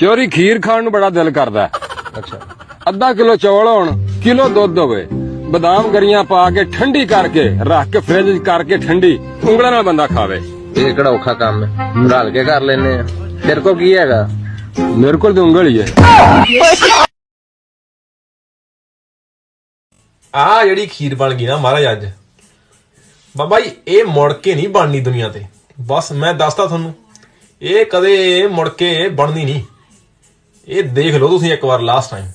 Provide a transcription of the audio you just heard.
ਚੋਰੀ ਖੀਰ ਖਾਣ ਨੂੰ ਬੜਾ ਦਿਲ ਕਰਦਾ ਹੈ। ਅੱਛਾ। ਅੱਧਾ ਕਿਲੋ ਚੌਲ ਹੋਣ ਕਿਲੋ ਦੁੱਧ ਹੋਵੇ। ਬਦਾਮ ਗਰੀਆਂ ਪਾ ਕੇ ਠੰਡੀ ਕਰਕੇ ਰੱਖ ਕੇ ਫ੍ਰਿਜ 'ਚ ਕਰਕੇ ਠੰਡੀ ਉਂਗਲਾਂ ਨਾਲ ਬੰਦਾ ਖਾਵੇ। ਇਹ ਕਿਹੜਾ ਔਖਾ ਕੰਮ ਹੈ? ਰਲ ਕੇ ਕਰ ਲੈਨੇ ਆ। ਤੇਰੇ ਕੋਲ ਕੀ ਹੈਗਾ? ਮੇਰੇ ਕੋਲ ਤੇ ਉਂਗਲ ਹੀ ਹੈ। ਆ ਜਿਹੜੀ ਖੀਰ ਬਣ ਗਈ ਨਾ ਮਹਾਰਾਜ ਅੱਜ। ਬਾਬਾ ਜੀ ਇਹ ਮੁੜ ਕੇ ਨਹੀਂ ਬਣਨੀ ਦੁਨੀਆ ਤੇ। ਬਸ ਮੈਂ ਦੱਸਦਾ ਤੁਹਾਨੂੰ ਇਹ ਕਦੇ ਮੁੜ ਕੇ ਬਣਨੀ ਨਹੀਂ। ਇਹ ਦੇਖ ਲਓ ਤੁਸੀਂ ਇੱਕ ਵਾਰ ਲਾਸਟ ਟਾਈਮ